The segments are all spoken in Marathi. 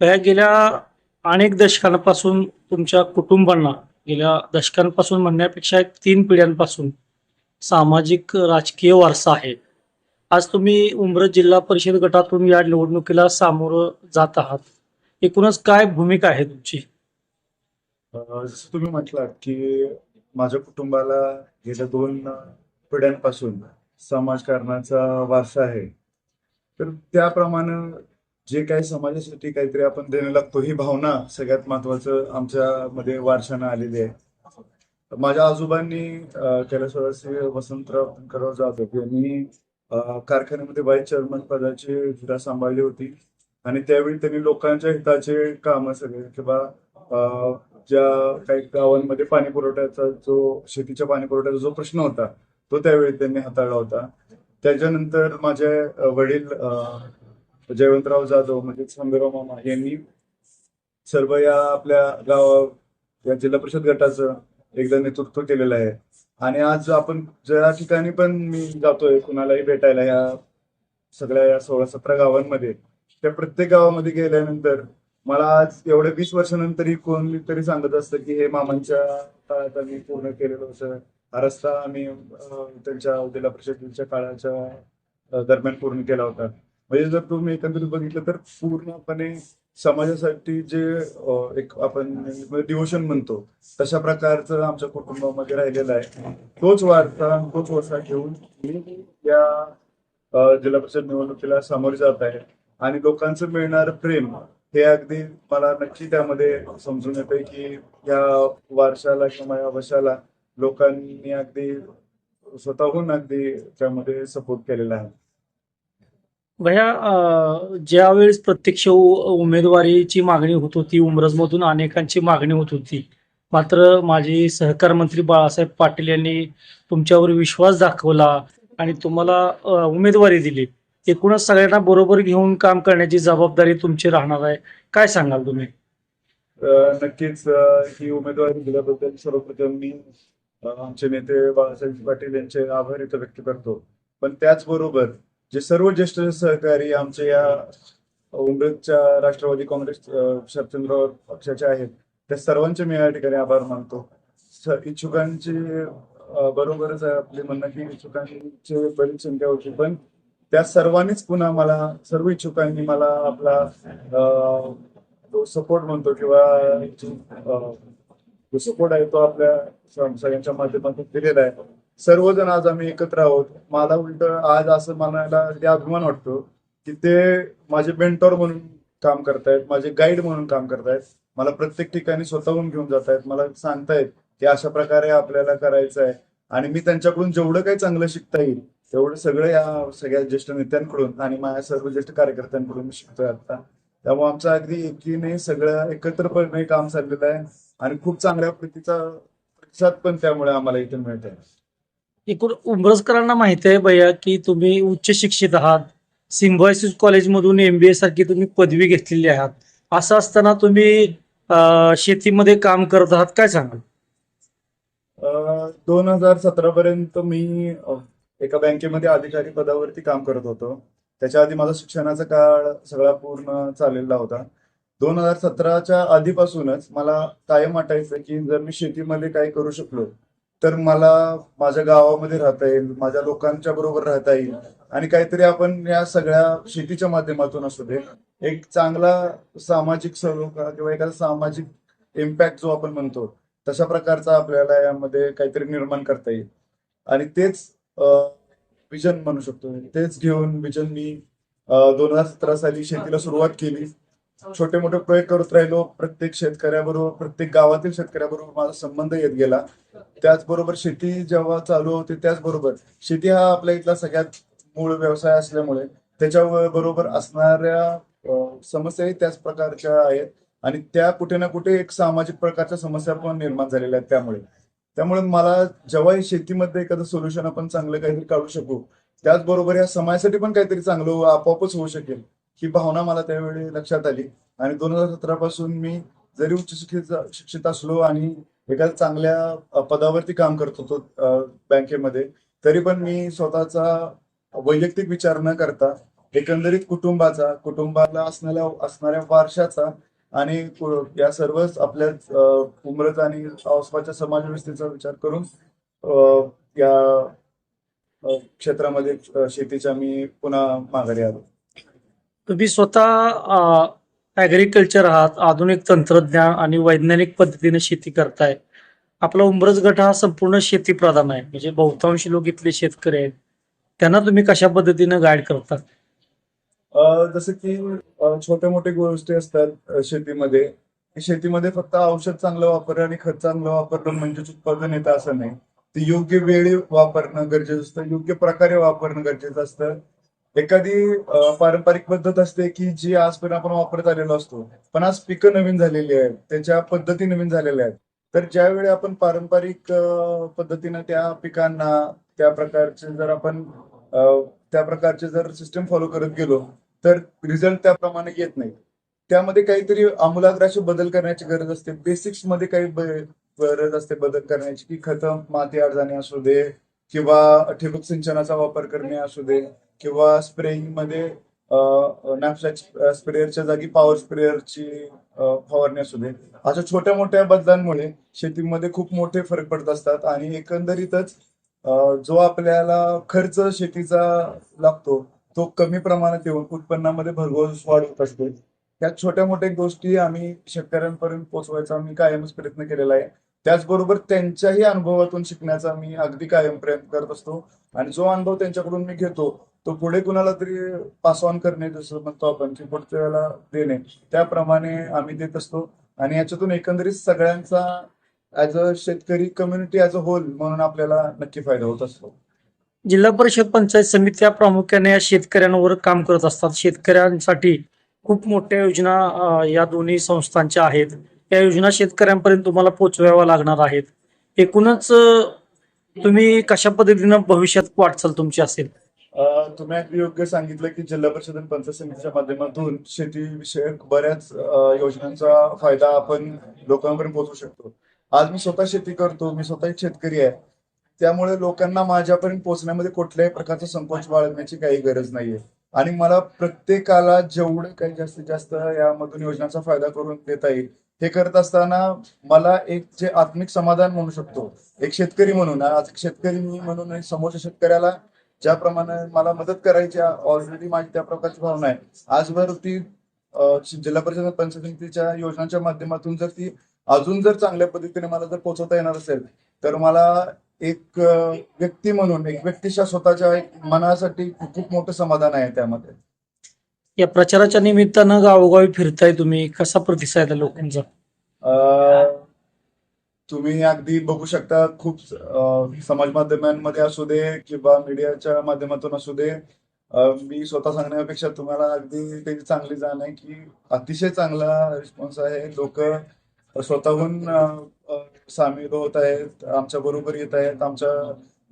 या गेल्या अनेक दशकांपासून तुमच्या कुटुंबांना गेल्या दशकांपासून म्हणण्यापेक्षा एक तीन पिढ्यांपासून सामाजिक राजकीय वारसा आहे. आज तुम्ही उमरत जिल्हा परिषद गटातून या निवडणुकीला सामोरं जात आहात. एकूणच काय भूमिका आहे तुमची? जसं तुम्ही म्हटलात की माझ्या कुटुंबाला गेल्या दोन पिढ्यांपासून समाजकारणाचा वारसा आहे. तर त्याप्रमाणे जे काही समाजासाठी काहीतरी आपण देणं लागतो ही भावना सगळ्यात महत्वाचं आमच्यामध्ये वारशानं आलेली आहे. माझ्या आजोबांनी कैलासवासी वसंतराव शंकरराव जाधव यांनी कारखान्यामध्ये व्हाईस चेअरमन पदाची धुरा सांभाळली होती. आणि त्यावेळी त्यांनी लोकांच्या हिताचे काम सगळे किंवा ज्या काही गावांमध्ये पाणी पुरवठ्याचा जो शेतीच्या पाणी पुरवठ्याचा जो प्रश्न होता तो त्यावेळी त्यांनी हाताळला होता. त्याच्यानंतर माझे वडील जयवंतराव जाधव म्हणजे संगराव मामा यांनी सर्व या आपल्या गाव या जिल्हा परिषद गटाचं एकदा नेतृत्व केलेलं आहे. आणि आज आपण ज्या ठिकाणी पण मी जातोय कुणालाही भेटायला या सगळ्या या सोळा सतरा गावांमध्ये त्या प्रत्येक गावामध्ये गेल्यानंतर मला आज एवढ्या वीस वर्षानंतरही कोणीतरी सांगत असतं की हे मामांच्या काळात आम्ही पूर्ण केलेलं होतं. हा रस्ता आम्ही त्यांच्या जिल्हा परिषदेच्या काळाच्या दरम्यान पूर्ण केला होता. म्हणजे जर तुम्ही एकंदरीत बघितलं तर पूर्णपणे समाजासाठी जे एक आपण म्हणजे डिव्होशन म्हणतो तशा प्रकारचं आमच्या कुटुंबामध्ये राहिलेलं आहे. तोच वारसा तोच वसा घेऊन मी या जिल्हा परिषद निवडणुकीला सामोरे जात आहे. आणि लोकांचं मिळणारं प्रेम हे अगदी मला नक्की त्यामध्ये समजून येते की या वारशाला किंवा या वशाला लोकांनी अगदी स्वतःहून अगदी त्यामध्ये सपोर्ट केलेला आहे. भया ज्यावेळेस प्रत्यक्ष उ- उमेदवारीची मागणी होत होती उमरजमधून अनेकांची मागणी होत होती मात्र माझे सहकार मंत्री बाळासाहेब पाटील यांनी तुमच्यावर विश्वास दाखवला आणि तुम्हाला उमेदवारी दिली. एकूणच सगळ्यांना बरोबर घेऊन काम करण्याची जबाबदारी तुमची राहणार आहे. काय सांगाल तुम्ही? नक्कीच ही उमेदवारी दिल्याबद्दल सर्वप्रथम मी आमचे नेते बाळासाहेब पाटील यांचे आभार इथं व्यक्त करतो. पण त्याचबरोबर जे सर्व ज्येष्ठ सहकारी आमच्या या उमरेच्या राष्ट्रवादी काँग्रेस शरदचंद्र पक्षाचे आहेत त्या सर्वांचे मी या ठिकाणी आभार मानतो. इच्छुकांचे इच्छुकांची बरोबरच आहे आपले म्हणणं की इच्छुकांची बरीच संख्या होती पण त्या सर्वांनीच पुन्हा मला सर्व इच्छुकांनी मला आपला सपोर्ट म्हणतो किंवा जो सपोर्ट आहे तो आपल्या सगळ्यांच्या माध्यमातून दिलेला आहे. सर्वजण आज आम्ही एकत्र आहोत. मला उलट आज असं म्हणायला ते अभिमान वाटतो की ते माझे मेंटॉर म्हणून काम करतायत माझे गाईड म्हणून काम करतायत. मला प्रत्येक ठिकाणी स्वतःहून घेऊन जातायत. मला सांगतायत की अशा प्रकारे आपल्याला करायचं आहे आणि मी त्यांच्याकडून जेवढं काही चांगलं शिकता येईल तेवढं सगळं या सगळ्या ज्येष्ठ नेत्यांकडून आणि माझ्या सर्व ज्येष्ठ कार्यकर्त्यांकडून मी शिकतोय आता. त्यामुळे आमचं अगदी एकीने सगळं एकत्रपणे काम चाललेलं आहे. आणि खूप चांगल्या प्रतीचा प्रतिसाद पण त्यामुळे आम्हाला इथे मिळत आहे एकूण उमरजकरांना माहिती आहे भैया की तुम्ही उच्च शिक्षित आहात. सिम्बॉयसिस कॉलेजमधून एमबीए सारखी तुम्ही पदवी घेतलेली आहात. असं असताना तुम्ही शेतीमध्ये काम करत आहात काय सांगाल? दोन हजार सतरा पर्यंत मी एका बँकेमध्ये अधिकारी पदावरती काम करत होतो. त्याच्या आधी माझा शिक्षणाचा काळ सगळा पूर्ण चाललेला होता. दोन हजार सतराच्या आधीपासूनच मला कायम वाटायचं की जर मी शेतीमध्ये काही करू शकलो तर मला माझ्या गावामध्ये राहता येईल माझ्या लोकांच्या बरोबर राहता येईल आणि काहीतरी आपण या सगळ्या शेतीच्या माध्यमातून असू दे. एक चांगला सामाजिक सलोखा किंवा एखादा सामाजिक इम्पॅक्ट जो आपण म्हणतो तशा प्रकारचा आपल्याला यामध्ये काहीतरी निर्माण करता येईल. आणि तेच विजन म्हणू शकतो. तेच घेऊन विजन मी दोन हजार सतरा साली शेतीला सुरुवात केली. छोटे मोठे प्रयोग करत राहिलो. प्रत्येक शेतकऱ्याबरोबर प्रत्येक गावातील शेतकऱ्याबरोबर माझा संबंध येत गेला. त्याचबरोबर शेती जेव्हा चालू होते त्याचबरोबर शेती हा आपल्या इथला सगळ्यात मूळ व्यवसाय असल्यामुळे त्याच्या बरोबर असणाऱ्या समस्याही त्याच प्रकारच्या आहेत. आणि त्या कुठे ना कुठे एक सामाजिक प्रकारच्या समस्या पण निर्माण झालेल्या आहेत त्यामुळे. त्यामुळे मला जेव्हाही शेतीमध्ये एखादं सोल्युशन आपण चांगलं काहीतरी काढू शकू त्याचबरोबर या समाजासाठी पण काहीतरी चांगलं आपोआपच होऊ शकेल. ही भावना मला त्यावेळी लक्षात आली. आणि दोन हजार सतरा पासून मी जरी उच्च शिक्षित शिक्षित असलो आणि एका चांगल्या पदावरती काम करत होतो बँकेमध्ये तरी पण मी स्वतःचा वैयक्तिक विचार न करता एकंदरीत कुटुंबाचा कुटुंबाला असणाऱ्या असणाऱ्या वारशाचा आणि या सर्वच आपल्या उमरत आणि आसपासच्या समाज व्यवस्थेचा विचार करून या क्षेत्रामध्ये शेतीच्या मी पुन्हा माघारी आलो. तुम्ही स्वतः ॲग्रिकल्चर आहात आधुनिक तंत्रज्ञान आणि वैज्ञानिक पद्धतीने शेती करताय. आपला उंबरज गट हा संपूर्ण शेती प्रधान आहे. म्हणजे बहुतांश लोक इथले शेतकरी आहेत. त्यांना तुम्ही कशा पद्धतीने गाईड करता? जसं की छोटे छोट्या मोठ्या गोष्टी असतात शेतीमध्ये. शेतीमध्ये फक्त औषध चांगलं वापरणं आणि खत चांगलं वापरणं म्हणजेच उत्पादन येतं असं नाही. ते योग्य वेळी वापरणं गरजेचं असतं योग्य प्रकारे वापरणं गरजेचं असतं. एखादी पारंपरिक पद्धत असते की जी आजपर्यंत आपण वापरत आलेलो असतो. पण आज पिकं नवीन झालेली आहेत त्याच्या पद्धती नवीन झालेल्या आहेत. तर ज्यावेळी आपण पारंपरिक पद्धतीनं त्या पिकांना त्या प्रकारचे जर आपण त्या प्रकारचे जर सिस्टम फॉलो करत गेलो तर रिझल्ट त्याप्रमाणे येत नाही. त्यामध्ये काहीतरी आमूलाग्र बदल करण्याची गरज असते. बेसिक्समध्ये काही गरज असते बदल करण्याची की खतं माती अडचणी असू दे किंवा ठिबक सिंचनाचा वापर करणे असू दे. किंवा स्प्रेइंगमध्ये नॅपसॅक स्प्रेअरच्या जागी पॉवर स्प्रेअरची फवारणी असू दे. अशा छोट्या मोठ्या बदलांमुळे शेतीमध्ये खूप मोठे फरक पडत असतात आणि एकंदरीतच जो आपल्याला खर्च शेतीचा लागतो तो कमी प्रमाणात येऊन उत्पन्नामध्ये भरघोस वाढ होत असते. या छोट्या मोठ्या गोष्टी आम्ही शेतकऱ्यांपर्यंत पोहोचवायचा आम्ही कायमच प्रयत्न केलेला आहे. त्याचबरोबर त्यांच्याही अनुभवातून शिकण्याचा मी अगदी कायम प्रयत्न करत असतो. आणि जो अनुभव त्यांच्याकडून मी घेतो तो पुढे कुणाला तरी पास ऑन करणे जसं म्हणतो आपण की पुढच्या वेळेला देणे त्याप्रमाणे आम्ही देत असतो. आणि याच्यातून एकंदरीत सगळ्यांचा ऍज अ शेतकरी कम्युनिटी ऍज अ होल म्हणून आपल्याला नक्की फायदा होत असतो. जिल्हा परिषद पंचायत समित्या प्रामुख्याने या शेतकऱ्यांवर काम करत असतात. शेतकऱ्यांसाठी खूप मोठ्या योजना या दोन्ही संस्थांच्या आहेत. या योजना शेतकऱ्यांपर्यंत तुम्हाला पोचवाव्या लागणार आहेत. एकूणच तुम्ही कशा पद्धतीनं भविष्यात वाटचाल तुमची असेल? तुम्ही अगदी योग्य सांगितलं की जिल्हा परिषद आणि पंचायत समितीच्या माध्यमातून शेतीविषयक बऱ्याच योजनांचा फायदा आपण लोकांपर्यंत पोहोचू शकतो. आज मी स्वतः शेती करतो मी स्वतः एक शेतकरी आहे. त्यामुळे लोकांना माझ्यापर्यंत पोहोचण्यामध्ये कुठल्याही प्रकारचा संकोच बाळगण्याची काही गरज नाहीये. आणि मला प्रत्येकाला जेवढं काही जास्तीत जास्त यामधून योजनांचा फायदा करून देता येईल हे करत असताना मला एक जे आत्मिक समाधान म्हणू शकतो एक शेतकरी म्हणून आज शेतकरी मी म्हणून समोरच्या शेतकऱ्याला ज्याप्रमाणे मला मदत करायची ऑलरेडी माझी त्या प्रकारची भावना आहे. आजवर ती जिल्हा परिषद पंचायत समितीच्या योजनांच्या माध्यमातून जर ती अजून जर चांगल्या पद्धतीने मला जर पोहोचवता येणार असेल तर मला एक व्यक्ती म्हणून एक व्यक्तीच्या स्वतःच्या एक मनासाठी खूप मोठं समाधान आहे त्यामध्ये. या प्रचाराच्या निमित्तानं गावोगावी फिरताय तुम्ही. कसा प्रतिसाद आहे लोकांचा? तुम्ही अगदी बघू शकता खूप समाज माध्यमांमध्ये असू दे किंवा मीडियाच्या माध्यमातून असू दे मी स्वतः सांगण्यापेक्षा तुम्हाला अगदी त्याची चांगली जाण आहे की अतिशय चांगला रिस्पॉन्स आहे. लोक स्वतःहून सामील होत आहेत आमच्या बरोबर येत आहेत आमच्या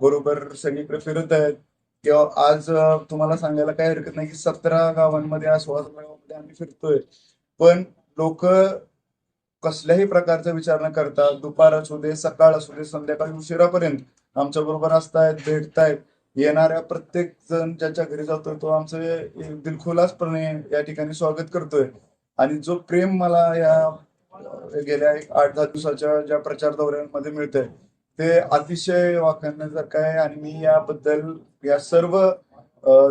बरोबर सगळीकडे फिरत आहेत. किंवा आज तुम्हाला सांगायला काही हरकत नाही की सतरा गावांमध्ये आज सोळा गावांमध्ये आम्ही फिरतोय. पण लोक कसल्याही प्रकारचा विचार न करता दुपार असू दे सकाळ असू दे संध्याकाळी उशिरापर्यंत आमच्या बरोबर असतायत भेटतायत. येणाऱ्या प्रत्येक जण ज्याच्या घरी जातोय तो आमचं दिलखुलासपणे या ठिकाणी स्वागत करतोय. आणि जो प्रेम मला या गेल्या एक आठ दहा दिवसाच्या ज्या प्रचार दौऱ्यांमध्ये मिळतंय ते अतिशय वाखाणण्यासारखं आहे आणि मी याबद्दल या सर्व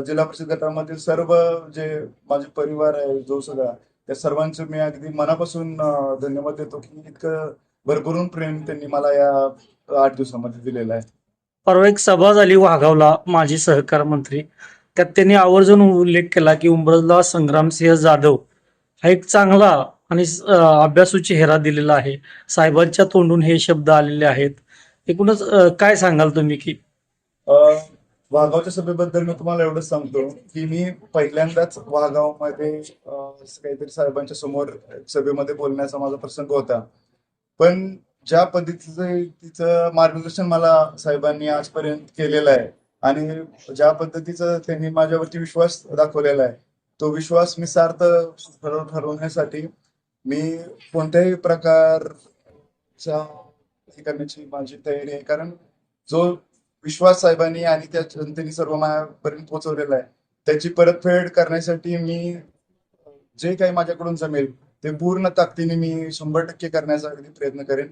जिल्हा परिषद गटामधील सर्व जे माझे परिवार आहे जो सगळा त्या सर्वांचं मी अगदी मनापासून धन्यवाद देतो की इतकं भरभरून प्रेम त्यांनी मला या आठ दिवसामध्ये दिलेलं आहे. परवा एक सभा झाली वाघावला माजी सहकार मंत्री. त्यात त्यांनी आवर्जून उल्लेख केला की उमरजला संग्रामसिंह जाधव हा एक चांगला आणि अभ्यासू चेहरा दिलेला आहे. साहेबांच्या तोंडून हे शब्द आलेले आहेत. एकूणच काय सांगाल तुम्ही की? वाघावच्या सभेबद्दल मी तुम्हाला एवढंच सांगतो की मी पहिल्यांदाच वाघावमध्ये काहीतरी साहेबांच्या समोर सभेमध्ये बोलण्याचा माझा प्रसंग होता. पण ज्या पद्धतीचं तिचं मार्गदर्शन मला साहेबांनी आजपर्यंत केलेलं आहे आणि ज्या पद्धतीचं त्यांनी माझ्यावरती विश्वास दाखवलेला आहे तो विश्वास मी सार्थ ठरवण्यासाठी मी कोणत्याही प्रकारचा हे करण्याची माझी तयारी आहे. कारण जो विश्वास साहेबांनी आणि त्या जनतेने सर्व माझ्यापर्यंत पोहोचवलेला आहे त्याची परतफेड करण्यासाठी मी जे काही माझ्याकडून जमेल ते पूर्ण ताकदीने मी शंभर टक्के करण्याचा अगदी प्रयत्न करेन.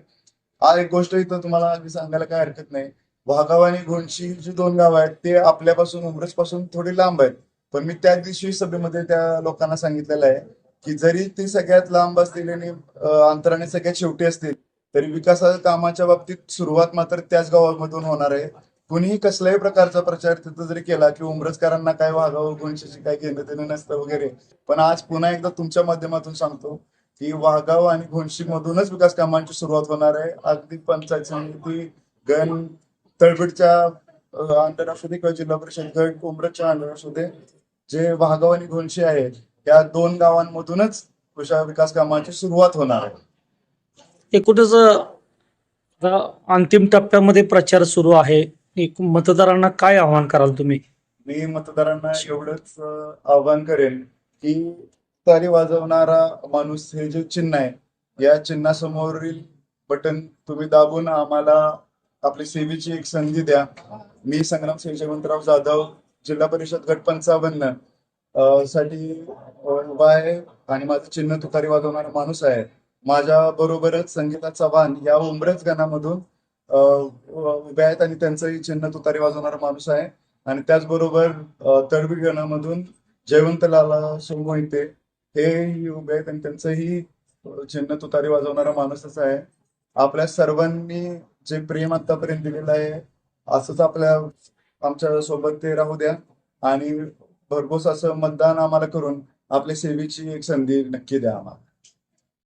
हा एक गोष्ट इथं तुम्हाला अगदी सांगायला काय हरकत नाही. वाघाव आणि घोणशी जी दोन गाव आहेत ते आपल्यापासून उमरसपासून थोडी लांब आहेत. पण मी त्या दिवशी सभेमध्ये त्या लोकांना सांगितलेलं आहे की जरी ते सगळ्यात लांब असतील आणि अंतराने सगळ्यात शेवटी असतील तरी विकासाच्या कामाच्या बाबतीत सुरुवात मात्र त्याच गावामधून होणार आहे. कुणीही कसल्याही प्रकारचा प्रचार तिथं जरी केला की उमरजकरांना काय वागावं गुणशीची काय घेणं देणं नसतं वगैरे. पण आज पुन्हा एकदा तुमच्या माध्यमातून सांगतो की वाघाव आणि घोणशी मधूनच विकास कामांची सुरुवात होणार आहे. अगदी पंचायत समिती गण तळबीडच्या अं, अंडर असू दे किंवा जिल्हा परिषद गट उमरजच्या अंडर असू दे जे वाघाव आणि घोणशी आहेत या दोन गावांमधूनच विकास कामांची सुरुवात होणार आहे. एकूणच अंतिम टप्प्यामध्ये प्रचार सुरू आहे. एक मतदारांना काय आव्हान कराल तुम्ही? मी मतदारांना एवढंच आव्हान करेन की तारी वाजवणारा माणूस हे जे चिन्ह आहे या चिन्हासमोरील बटन तुम्ही दाबून आम्हाला आपली सेवेची एक संधी द्या. मी संग्राम सिंह जयवंतराव जाधव जिल्हा परिषद गट पंचावन्नसाठी उभा आहे आणि माझं चिन्ह तुतारी वाजवणारा माणूस आहे. माझ्या बरोबरच संगीता चव्हाण या उमरच गणामधून उभ्या आहेत आणि त्यांचंही चिन्ह तुतारी वाजवणारा माणूस आहे. आणि त्याचबरोबर तडबी गणामधून जयवंतलाला सोमोहिते हे उभे आहेत आणि त्यांचंही चिन्ह तुतारी वाजवणारा माणूसच आहे. आपल्या सर्वांनी जे प्रेम आतापर्यंत दिलेलं आहे असंच आपल्या आमच्यासोबत ते राहू द्या. आणि भरघोस असं मतदान आम्हाला करून आपल्या सेवेची एक संधी नक्की द्या आम्हाला.